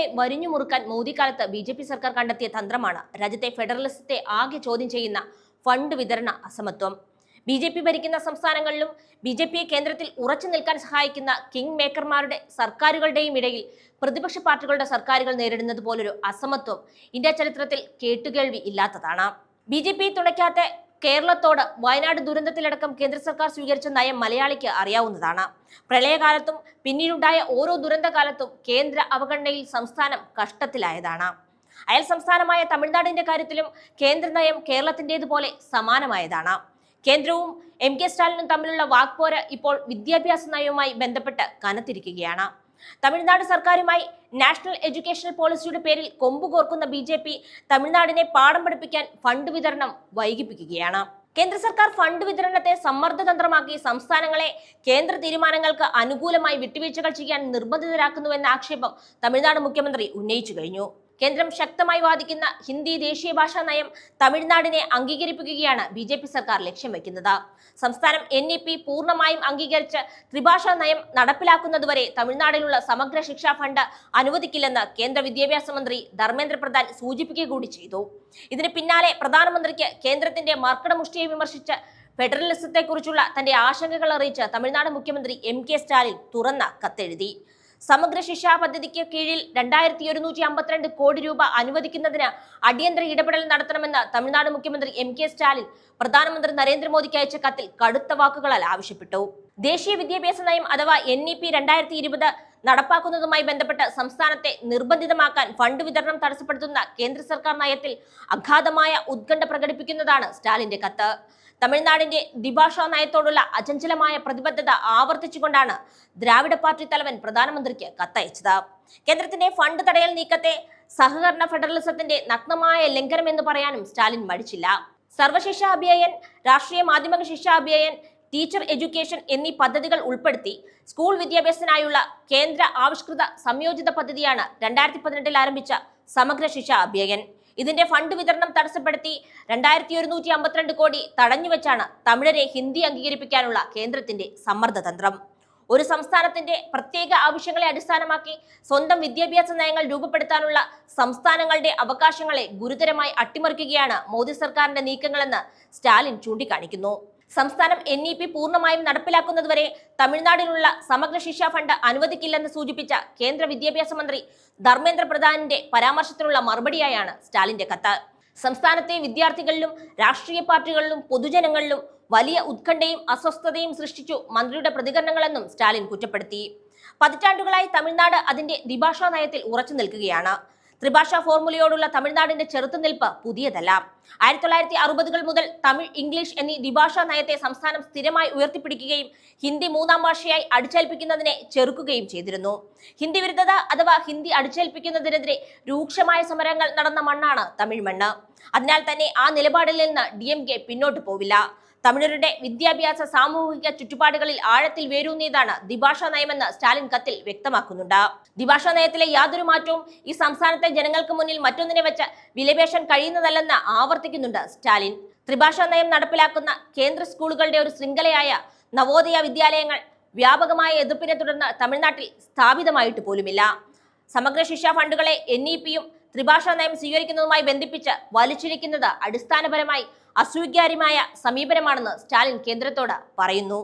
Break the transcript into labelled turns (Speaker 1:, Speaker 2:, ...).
Speaker 1: സംസ്ഥാനങ്ങളെ വരിഞ്ഞു മുറുക്കാൻ മോദി കാലത്ത് ബി ജെ പി സർക്കാർ കണ്ടെത്തിയ തന്ത്രമാണ്. രാജ്യത്തെ ഫെഡറലിസത്തെ ആകെ ചോദ്യം ചെയ്യുന്ന ഫണ്ട് വിതരണ അസമത്വം. ബി ജെ പി ഭരിക്കുന്ന സംസ്ഥാനങ്ങളിലും ബി ജെ പിയെ കേന്ദ്രത്തിൽ ഉറച്ചു നിൽക്കാൻ സഹായിക്കുന്ന കിങ് മേക്കർമാരുടെ സർക്കാരുകളുടെയും ഇടയിൽ പ്രതിപക്ഷ പാർട്ടികളുടെ സർക്കാരുകൾ നേരിടുന്നത് പോലൊരു അസമത്വം. ഇന്ത്യ ചരിത്രത്തിൽ കേട്ടുകേൾവി ഇല്ലാത്തതാണ്. ബി ജെ പി തുണയ്ക്കാത്ത കേരളത്തോട് വയനാട് ദുരന്തത്തിലടക്കം കേന്ദ്ര സർക്കാർ സ്വീകരിച്ച നയം മലയാളിക്ക് അറിയാവുന്നതാണ്. പ്രളയകാലത്തും പിന്നീടുണ്ടായ ഓരോ ദുരന്തകാലത്തും കേന്ദ്ര അവഗണനയിൽ സംസ്ഥാനം കഷ്ടത്തിലായതാണ്. അയൽ സംസ്ഥാനമായ തമിഴ്നാടിന്റെ കാര്യത്തിലും കേന്ദ്ര നയം കേരളത്തിന്റെതുപോലെ സമാനമായതാണ്. കേന്ദ്രവും എം കെ സ്റ്റാലിനും തമ്മിലുള്ള വാക്പോര് ഇപ്പോൾ വിദ്യാഭ്യാസ നയവുമായി ബന്ധപ്പെട്ട് കനത്തിരിക്കുകയാണ്. തമിഴ്നാട് സർക്കാരുമായി നാഷണൽ എഡ്യൂക്കേഷണൽ പോളിസിയുടെ പേരിൽ കൊമ്പുകോർക്കുന്ന ബി ജെ പി തമിഴ്നാടിനെ പാഠം പഠിപ്പിക്കാൻ ഫണ്ട് വിതരണം വൈകിപ്പിക്കുകയാണ്. കേന്ദ്ര സർക്കാർ ഫണ്ട് വിതരണത്തെ സമ്മർദ്ദതന്ത്രമാക്കി സംസ്ഥാനങ്ങളെ കേന്ദ്ര തീരുമാനങ്ങൾക്ക് അനുകൂലമായി വിട്ടുവീഴ്ചകൾ ചെയ്യാൻ നിർബന്ധിതരാക്കുന്നുവെന്ന ആക്ഷേപം തമിഴ്നാട് മുഖ്യമന്ത്രി ഉന്നയിച്ചു കഴിഞ്ഞു. കേന്ദ്രം ശക്തമായി വാദിക്കുന്ന ഹിന്ദി ദേശീയ ഭാഷാ നയം തമിഴ്നാടിനെ അംഗീകരിപ്പിക്കുകയാണ് ബി ജെ പി സർക്കാർ ലക്ഷ്യം വെക്കുന്നത്. സംസ്ഥാനം എൻ ഇ പി പൂർണമായും അംഗീകരിച്ച് ത്രിഭാഷാ നയം നടപ്പിലാക്കുന്നതുവരെ തമിഴ്നാടിലുള്ള സമഗ്ര ശിക്ഷാ ഫണ്ട് അനുവദിക്കില്ലെന്ന് കേന്ദ്ര വിദ്യാഭ്യാസ മന്ത്രി ധർമ്മേന്ദ്ര പ്രധാൻ സൂചിപ്പിക്കുക കൂടി ചെയ്തു. ഇതിന് പിന്നാലെ പ്രധാനമന്ത്രിക്ക് കേന്ദ്രത്തിന്റെ മർക്കടമുഷ്ടിയെ വിമർശിച്ച് ഫെഡറലിസത്തെക്കുറിച്ചുള്ള തന്റെ ആശങ്കകൾ അറിയിച്ച് തമിഴ്നാട് മുഖ്യമന്ത്രി എം കെ സ്റ്റാലിൻ തുറന്ന കത്തെഴുതി. സമഗ്ര ശിക്ഷാ പദ്ധതിക്ക് കീഴിൽ രണ്ടായിരത്തി ഒരുന്നൂറ്റി അമ്പത്തിരണ്ട് കോടി രൂപ അനുവദിക്കുന്നതിന് അടിയന്തര ഇടപെടൽ നടത്തണമെന്ന് തമിഴ്നാട് മുഖ്യമന്ത്രി എം കെ സ്റ്റാലിൻ പ്രധാനമന്ത്രി നരേന്ദ്രമോദിക്ക് അയച്ച കത്തിൽ കടുത്ത വാക്കുകളാൽ ആവശ്യപ്പെട്ടു. ദേശീയ വിദ്യാഭ്യാസ നയം അഥവാ എൻ ഇ പി രണ്ടായിരത്തി ഇരുപത് നടപ്പാക്കുന്നതുമായി ബന്ധപ്പെട്ട് സംസ്ഥാനത്തെ നിർബന്ധിതമാക്കാൻ ഫണ്ട് വിതരണം തടസ്സപ്പെടുത്തുന്ന കേന്ദ്ര സർക്കാർ നയത്തിൽ അഗാധമായ ഉത്കണ്ഠ പ്രകടിപ്പിക്കുന്നതാണ് സ്റ്റാലിന്റെ കത്ത്. തമിഴ്നാടിന്റെ ദ്വിഭാഷാ നയത്തോടുള്ള അചഞ്ചലമായ പ്രതിബദ്ധത ആവർത്തിച്ചുകൊണ്ടാണ് ദ്രാവിഡ പാർട്ടി തലവൻ പ്രധാനമന്ത്രിക്ക് കത്തയച്ചത്. കേന്ദ്രത്തിന്റെ ഫണ്ട് തടയൽ നീക്കത്തെ സഹകരണ ഫെഡറലിസത്തിന്റെ നഗ്നമായ ലംഘനം എന്ന് പറയാനും സ്റ്റാലിൻ മടിച്ചില്ല. സർവശിക്ഷാ അഭിയാൻ രാഷ്ട്രീയ മാധ്യമ ശിക്ഷാ അഭിയാൻ ടീച്ചർ എഡ്യൂക്കേഷൻ എന്നീ പദ്ധതികൾ ഉൾപ്പെടുത്തി സ്കൂൾ വിദ്യാഭ്യാസത്തിനായുള്ള കേന്ദ്ര ആവിഷ്കൃത സംയോജിത പദ്ധതിയാണ് രണ്ടായിരത്തി പതിനെട്ടിൽ ആരംഭിച്ച സമഗ്ര ശിക്ഷ അഭ്യയൻ ഇതിന്റെ ഫണ്ട് വിതരണം തടസ്സപ്പെടുത്തി രണ്ടായിരത്തി ഒരുന്നൂറ്റി അമ്പത്തിരണ്ട് കോടി തടഞ്ഞുവെച്ചാണ് തമിഴരെ ഹിന്ദി അംഗീകരിപ്പിക്കാനുള്ള കേന്ദ്രത്തിന്റെ സമ്മർദ്ദതന്ത്രം. ഒരു സംസ്ഥാനത്തിന്റെ പ്രത്യേക ആവശ്യങ്ങളെ അടിസ്ഥാനമാക്കി സ്വന്തം വിദ്യാഭ്യാസ നയങ്ങൾ രൂപപ്പെടുത്താനുള്ള സംസ്ഥാനങ്ങളുടെ അവകാശങ്ങളെ ഗുരുതരമായി അട്ടിമറിക്കുകയാണ് മോദി സർക്കാരിന്റെ നീക്കങ്ങളെന്ന് സ്റ്റാലിൻ ചൂണ്ടിക്കാണിക്കുന്നു. സംസ്ഥാനം എൻ ഇ പി പൂർണമായും നടപ്പിലാക്കുന്നതുവരെ തമിഴ്നാടിനുള്ള സമഗ്ര ശിക്ഷാ ഫണ്ട് അനുവദിക്കില്ലെന്ന് സൂചിപ്പിച്ച കേന്ദ്ര വിദ്യാഭ്യാസ മന്ത്രി ധർമ്മേന്ദ്ര പ്രധാനിന്റെ പരാമർശത്തിനുള്ള മറുപടിയായാണ് സ്റ്റാലിന്റെ കത്ത്. സംസ്ഥാനത്തെ വിദ്യാർത്ഥികളിലും രാഷ്ട്രീയ പാർട്ടികളിലും പൊതുജനങ്ങളിലും വലിയ ഉത്കണ്ഠയും അസ്വസ്ഥതയും സൃഷ്ടിച്ചു മന്ത്രിയുടെ പ്രതികരണങ്ങളെന്നും സ്റ്റാലിൻ കുറ്റപ്പെടുത്തി. പതിറ്റാണ്ടുകളായി തമിഴ്നാട് അതിന്റെ ദ്വിഭാഷാ നയത്തിൽ ഉറച്ചു നിൽക്കുകയാണ്. ത്രിഭാഷാ ഫോർമുലയോടുള്ള തമിഴ്നാടിന്റെ ചെറുത്തുനിൽപ്പ് പുതിയതല്ല. ആയിരത്തി തൊള്ളായിരത്തി അറുപതുകൾ മുതൽ തമിഴ് ഇംഗ്ലീഷ് എന്നീ ദ്വിഭാഷാ നയത്തെ സംസ്ഥാനം സ്ഥിരമായി ഉയർത്തിപ്പിടിക്കുകയും ഹിന്ദി മൂന്നാം ഭാഷയായി അടിച്ചേൽപ്പിക്കുന്നതിനെ ചെറുക്കുകയും ചെയ്തിരുന്നു. ഹിന്ദി വിരുദ്ധത അഥവാ ഹിന്ദി അടിച്ചേൽപ്പിക്കുന്നതിനെതിരെ രൂക്ഷമായ സമരങ്ങൾ നടന്ന മണ്ണാണ് തമിഴ് മണ്ണ്. അതിനാൽ തന്നെ ആ നിലപാടിൽ നിന്ന് ഡി പിന്നോട്ട് പോവില്ല. തമിഴരുടെ വിദ്യാഭ്യാസ സാമൂഹിക ചുറ്റുപാടുകളിൽ ആഴത്തിൽ വേരൂന്നിയതാണ് ദ്വിഭാഷാ നയമെന്ന് സ്റ്റാലിൻ കത്തിൽ വ്യക്തമാക്കുന്നുണ്ട്. ദ്വിഭാഷാ നയത്തിലെ യാതൊരു മാറ്റവും ഈ സംസ്ഥാനത്തെ ജനങ്ങൾക്ക് മുന്നിൽ മറ്റൊന്നിനെ വെച്ച് വിലപേശാൻ കഴിയുന്നതല്ലെന്ന് ആവർത്തിക്കുന്നുണ്ട് സ്റ്റാലിൻ. ത്രിഭാഷാ നയം നടപ്പിലാക്കുന്ന കേന്ദ്ര സ്കൂളുകളുടെ ഒരു ശൃംഖലയായ നവോദയ വിദ്യാലയങ്ങൾ വ്യാപകമായ എതിർപ്പിനെ തുടർന്ന് തമിഴ്നാട്ടിൽ സ്ഥാപിതമായിട്ട് പോലുമില്ല. സമഗ്ര ശിക്ഷാ ഫണ്ടുകളെ എൻ ഇ പിയും ത്രിഭാഷാ നയം സ്വീകരിക്കുന്നതുമായി ബന്ധിപ്പിച്ച് വലിച്ചിരിക്കുന്നത് അടിസ്ഥാനപരമായി അസ്വീകാര്യമായ സമീപനമാണെന്ന് സ്റ്റാലിൻ കേന്ദ്രത്തോട് പറയുന്നു.